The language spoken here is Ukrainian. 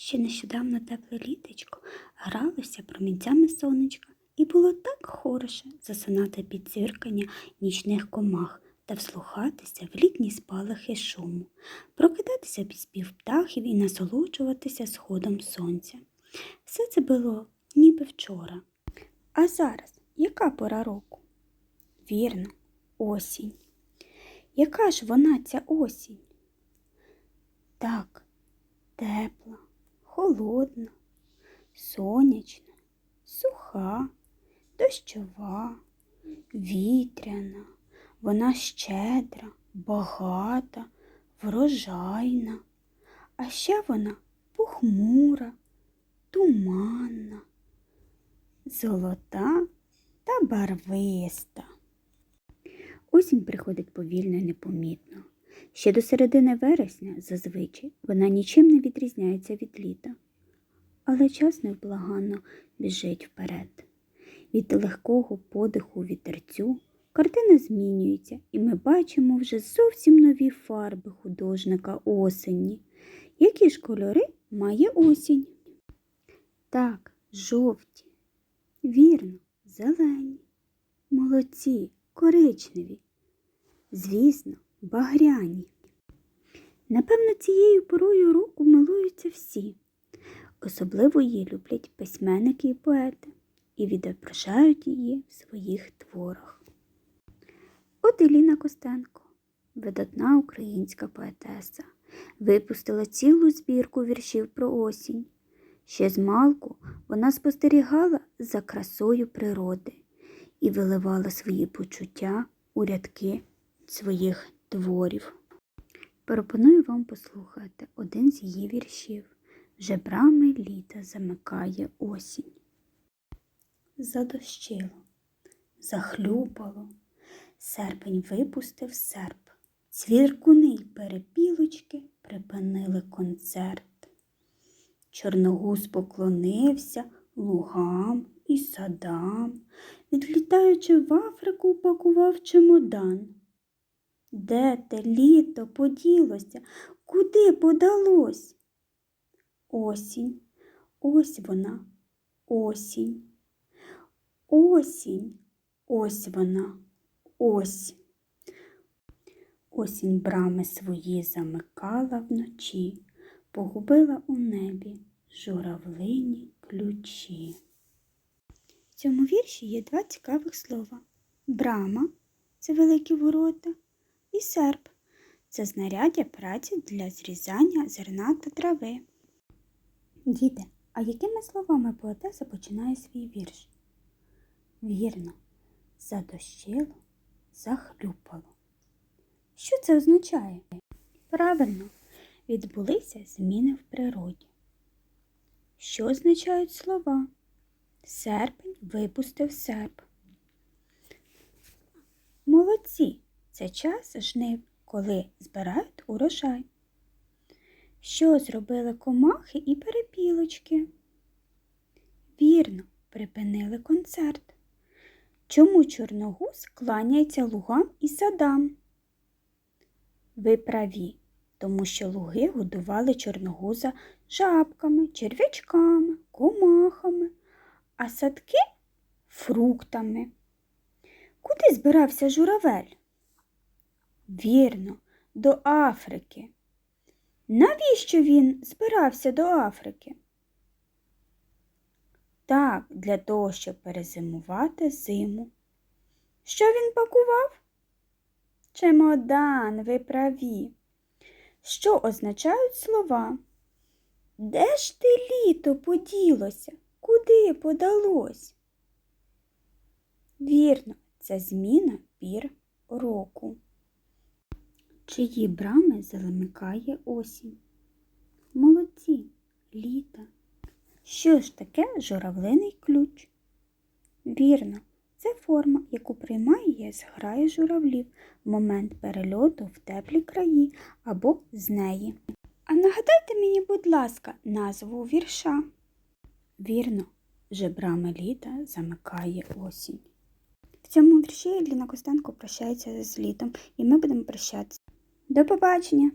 Ще нещодавно тепле літечко гралося промінцями сонечка, і було так хороше засинати під дзиркання нічних комах та вслухатися в літні спалахи шуму, прокидатися під спів птахів і насолоджуватися сходом сонця. Все це було ніби вчора. А зараз яка пора року? Вірно, осінь. Яка ж вона ця осінь? Так, тепла, холодна, сонячна, суха, дощова, вітряна, вона щедра, багата, врожайна, а ще вона похмура, туманна, золота та барвиста. Осінь приходить повільно і непомітно. Ще до середини вересня, зазвичай, вона нічим не відрізняється від літа, але час невблаганно біжить вперед. Від легкого подиху вітерцю картина змінюється, і ми бачимо вже зовсім нові фарби художника осені. Які ж кольори має осінь? Так, жовті, вірно, зелені, молодці, коричневі, звісно, багряні. Напевно, цією порою року милуються всі. Особливо її люблять письменники і поети і відображають її в своїх творах. От Еліна Костенко, видатна українська поетеса, випустила цілу збірку віршів про осінь. Ще з малку вона спостерігала за красою природи і виливала свої почуття у рядки своїх творів. Пропоную вам послухати один з її віршів. Вже брами літа замикає осінь. Задощило, захлюпало, серпень випустив серп. Цвіркуни й перепілочки припинили концерт. Чорногуз поклонився лугам і садам, відлітаючи в Африку, упакував чемодан. Де те літо поділося, куди подалось? Осінь, ось вона, осінь. Осінь, ось вона, ось. Осінь брами свої замикала вночі, погубила у небі журавлині ключі. В цьому вірші є два цікавих слова. Брама це великі ворота, і серп це знаряддя праці для зрізання зерна та трави. Діти, а якими словами поетеса починає свій вірш? Вірно, задощило, захлюпало. Що це означає? Правильно, відбулися зміни в природі. Що означають слова? Серпень випустив серп. Молодці, це час жнив, коли збирають урожай. Що зробили комахи і перепілочки? Вірно, припинили концерт. Чому чорногуз кланяється лугам і садам? Ви праві, тому що луги годували чорногуза жабками, черв'ячками, комахами, а садки фруктами. Куди збирався журавель? Вірно, до Африки. Навіщо він збирався до Африки? Так, для того, щоб перезимувати зиму. Що він пакував? Чемодан, ви праві. Що означають слова? Де ж ти літо поділося? Куди подалось? Вірно, це зміна пір року. Чиї брами замикає осінь? Молодці, літа. Що ж таке журавлиний ключ? Вірно, це форма, яку приймає зграє журавлів в момент перельоту в теплі краї або з неї. А нагадайте мені, будь ласка, назву вірша. Вірно, вже брами літа замикає осінь. В цьому вірші Ліна Костенко прощається з літом, і ми будемо прощатися. До побачення!